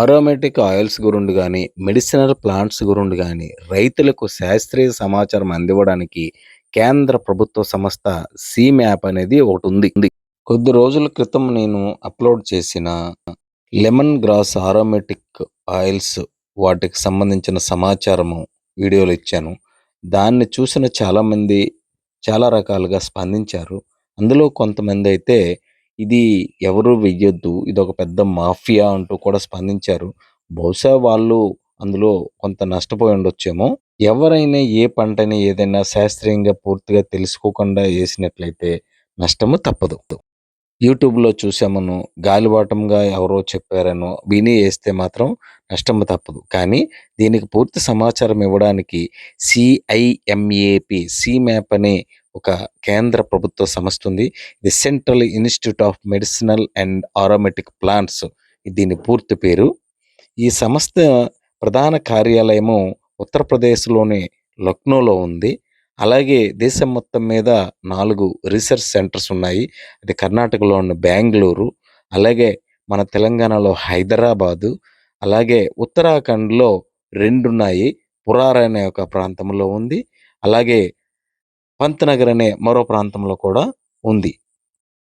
Aromatic oils గురుండు కానీ medicinal plants గురుండు కానీ రైతులకు శాస్త్రీయ సమాచారం అందివ్వడానికి కేంద్ర ప్రభుత్వ సంస్థ సీమ్యాప్ అనేది ఒకటి ఉంది కొద్ది రోజుల క్రితం నేను అప్‌లోడ్ చేసిన లెమన్ గ్రాస్ ఆరోమేటిక్ ఆయిల్స్ వాటికి సంబంధించిన సమాచారము వీడియోలు ఇచ్చాను. దాన్ని చూసిన చాలామంది చాలా రకాలుగా స్పందించారు. అందులో కొంతమంది అయితే ఇది ఎవరు వెయ్యొద్దు. ఒక పెద్ద మాఫియా అంటూ కూడా స్పందించారు. బహుశా వాళ్ళు అందులో కొంత నష్టపోయి ఉండొచ్చేమో. ఎవరైనా ఏ పంటని ఏదైనా శాస్త్రీయంగా పూర్తిగా తెలుసుకోకుండా వేసినట్లయితే నష్టము తప్పదు. యూట్యూబ్‌లో చూసామను గాలివాటంగా ఎవరో చెప్పారనో విని వేస్తే మాత్రం నష్టము తప్పదు. కానీ దీనికి పూర్తి సమాచారం ఇవ్వడానికి సీఐఎంఏపీ సీమ్యాప్ అనే ఒక కేంద్ర ప్రభుత్వ సంస్థ ఉంది. The central institute of medicinal and aromatic plants దీని పూర్తి పేరు. ఈ సంస్థ ప్రధాన కార్యాలయము ఉత్తరప్రదేశ్‌లోని లక్నోలో ఉంది. అలాగే దేశం మొత్తం మీద నాలుగు రీసెర్చ్ సెంటర్స్ ఉన్నాయి. అది కర్ణాటకలో ఉన్న బెంగళూరు అలాగే మన తెలంగాణలో హైదరాబాదు, అలాగే ఉత్తరాఖండ్‌లో 2 ఉన్నాయి. పురార్ అనే ఒక ప్రాంతంలో ఉంది. అలాగే పంత్‌నగర్ అనే మరో ప్రాంతంలో కూడా ఉంది.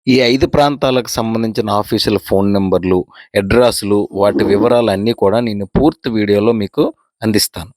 ఈ ఐదు ప్రాంతాలకు సంబంధించిన ఆఫీసుల ఫోన్ నెంబర్లు అడ్రస్లు వాటి వివరాలు అన్నీ కూడా నేను పూర్తి వీడియోలో మీకు అందిస్తాను.